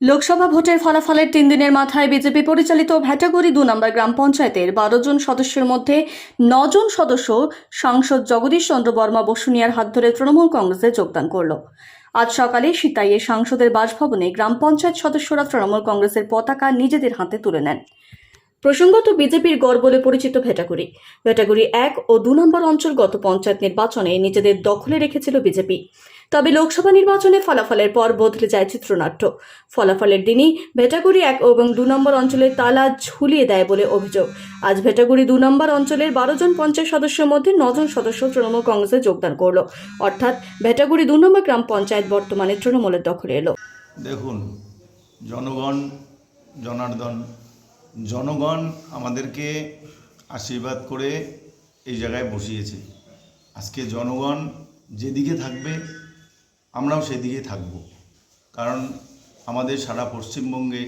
লোকসভা ভোটের ফলাফলের তিন দিনের মাথায় বিজেপি পরিচালিত ভ্যাটাগুড়ি দু নম্বর গ্রাম পঞ্চায়েতের বারো জন সদস্যের মধ্যে নজন সদস্য সাংসদ জগদীশ চন্দ্র বর্মা বসুনিয়ার হাত ধরে তৃণমূল কংগ্রেসে যোগদান করল। আজ সকালে সিতাইয়ে সাংসদের বাসভবনে গ্রাম পঞ্চায়েত সদস্যরা তৃণমূল কংগ্রেসের পতাকা নিজেদের হাতে তুলে নেন। প্রসঙ্গত বিজেপির গড় বলে পরিচিত ভেটাগুড়ি ভেটাগুড়ি এক ও দু নম্বর অঞ্চল গত পঞ্চায়েত নির্বাচনে নিজেদের দখলে রেখেছিল বিজেপি। তবে লোকসভা নির্বাচনে ফলাফলের পর বদলে যায় চিত্রনাট্য। ফলাফলের দিনই ভেটাগুড়ি এক এবং দু নম্বর অঞ্চলের তালা ঝুলিয়ে দেয় বলে অভিযোগ। আজ ভেটাগুড়ি দু নম্বর অঞ্চলের বারো জন পঞ্চায়েত সদস্যের মধ্যে নজন সদস্য তৃণমূল কংগ্রেসে যোগদান করল। অর্থাৎ ভেটাগুড়ি দু নম্বর গ্রাম পঞ্চায়েত বর্তমানে তৃণমূলের দখলে এলো। দেখুন, জনগণ, জনার্দন, জনগণ আমাদেরকে আশীর্বাদ করে এই জায়গায় বসিয়েছে। আজকে জনগণ যেদিকে থাকবে আমরাও সেদিকে থাকব। কারণ আমাদের সারা পশ্চিমবঙ্গে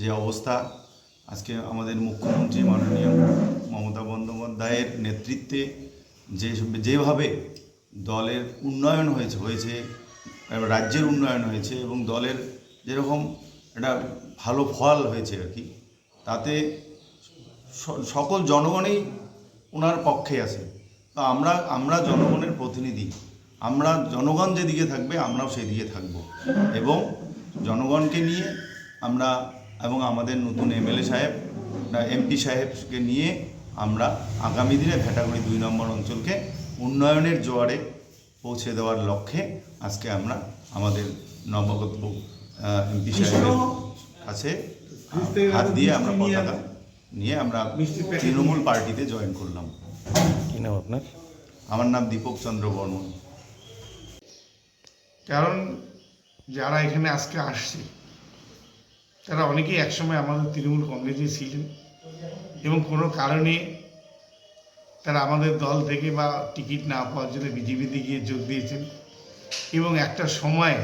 যে অবস্থা, আজকে আমাদের মুখ্যমন্ত্রী মাননীয় মমতা বন্দ্যোপাধ্যায়ের নেতৃত্বে যে যেভাবে দলের উন্নয়ন হয়েছে হয়েছে রাজ্যের উন্নয়ন হয়েছে এবং দলের যেরকম একটা ভালো ফল হয়েছে আর কি, তাতে সকল জনগণই ওনার পক্ষে আছে। তো আমরা আমরা জনগণের প্রতিনিধি। আমরা জনগণ যেদিকে থাকবে আমরাও সেদিকে থাকব। এবং জনগণকে নিয়ে আমরা এবং আমাদের নতুন এমএলএ সাহেব এমপি সাহেবকে নিয়ে আমরা আগামী দিনে ভেটাগুড়ি দুই নম্বর অঞ্চলকে উন্নয়নের জোয়ারে পৌঁছে দেওয়ার লক্ষ্যে আজকে আমরা আমাদের নবগত এমপি সাহেবের কাছে হাত দিয়ে আমরা পতাকা নিয়ে আমরা তৃণমূল পার্টিতে জয়েন করলাম। কি নাম আপনার? আমার নাম দীপক চন্দ্র বর্মন। কারণ যারা এখানে আজকে আসছে, তারা অনেকেই একসময় আমাদের তৃণমূল কংগ্রেসে ছিলেন এবং কোনো কারণে তারা আমাদের দল থেকে বা টিকিট না পাওয়ার জন্য বিজেপিতে গিয়ে যোগ দিয়েছেন এবং একটা সময়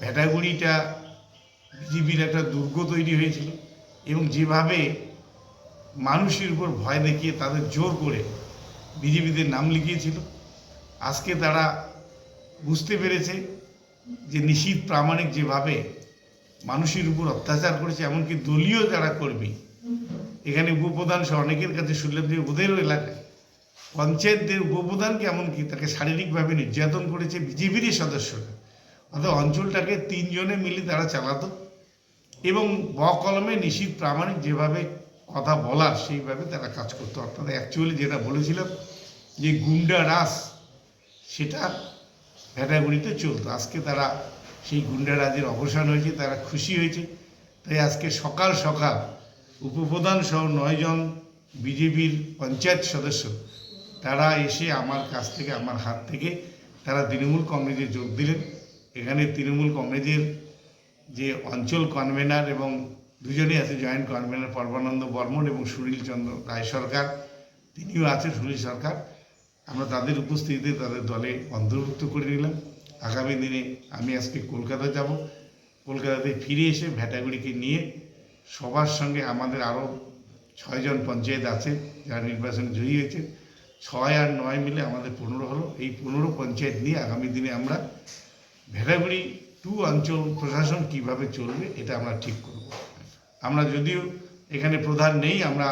ভেটাগুড়িটা বিজেপির একটা দুর্গ তৈরি হয়েছিল এবং যেভাবে মানুষের উপর ভয় দেখিয়ে তাদের জোর করে বিজেপিতে নাম লিখিয়েছিল, আজকে তারা বুঝতে পেরেছে যে নিশীত প্রামাণিক যেভাবে মানুষের উপর অত্যাচার করেছে, এমনকি দলীয় যারা কর্মী, এখানে উপপ্রধান সহ অনেকের কাছে শুনলাম যে ওদেরও এলাকায় পঞ্চায়েতদের উপপ্রধানকে এমনকি তাকে শারীরিকভাবে নির্যাতন করেছে বিজেপিরই সদস্যরা। অর্থাৎ অঞ্চলটাকে তিনজনে মিলে তারা চালাতো এবং ব কলমে নিশীত প্রামাণিক যেভাবে কথা বলার, সেইভাবে তারা কাজ করতো। অর্থাৎ অ্যাকচুয়ালি যেটা বলেছিলাম যে গুন্ডা রাস সেটা ভেটাগুড়িতে চলতো। আজকে তারা সেই গুন্ডারাজের অবসান হয়েছে, তারা খুশি হয়েছে। তাই আজকে সকাল সকাল উপপ্রধান সহ নয়জন বিজেপির পঞ্চায়েত সদস্য, তারা এসে আমার কাছ থেকে, আমার হাত থেকে তারা তৃণমূল কংগ্রেসে যোগ দিলেন। এখানে তৃণমূল কংগ্রেসের যে অঞ্চল কনভেনার এবং দুজনেই আছে, জয়েন্ট কনভেনার পর্বানন্দ বর্মন এবং সুনীল চন্দ্র রায় সরকার, তিনিও আছেন সুনীল সরকার। আমরা তাদের উপস্থিতিতে তাদের দলে অন্তর্ভুক্ত করে নিলাম। আগামী দিনে আমি আজকে কলকাতা যাব। কলকাতাতে ফিরে এসে ভ্যাটাগুড়িকে নিয়ে সবার সঙ্গে আমাদের আরও ছয়জন পঞ্চায়েত আছে যারা নির্বাচনে জয়ী হয়েছে। ছয় আর নয় মিলে আমাদের পনেরো হলো। এই পনেরো পঞ্চায়েত নিয়ে আগামী দিনে আমরা ভেটাগুড়ি টু অঞ্চল প্রশাসন কীভাবে চলবে, এটা আমরা ঠিক করব। আমরা যদিও এখানে প্রধান নেই, আমরা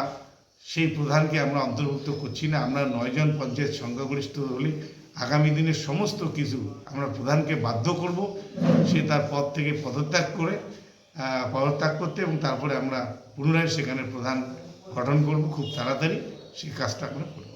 সেই প্রধানকে আমরা অন্তর্ভুক্ত করছি না। আমরা নয়জন পঞ্চায়েত সংখ্যাগরিষ্ঠ হলে আগামী দিনের সমস্ত কিছু আমরা প্রধানকে বাধ্য করব। সে তার পদ থেকে পদত্যাগ করে পদত্যাগ করতে এবং তারপরে আমরা পুনরায় সেখানে প্রধান গঠন করব। খুব তাড়াতাড়ি সেই কাজটা আমরা করব।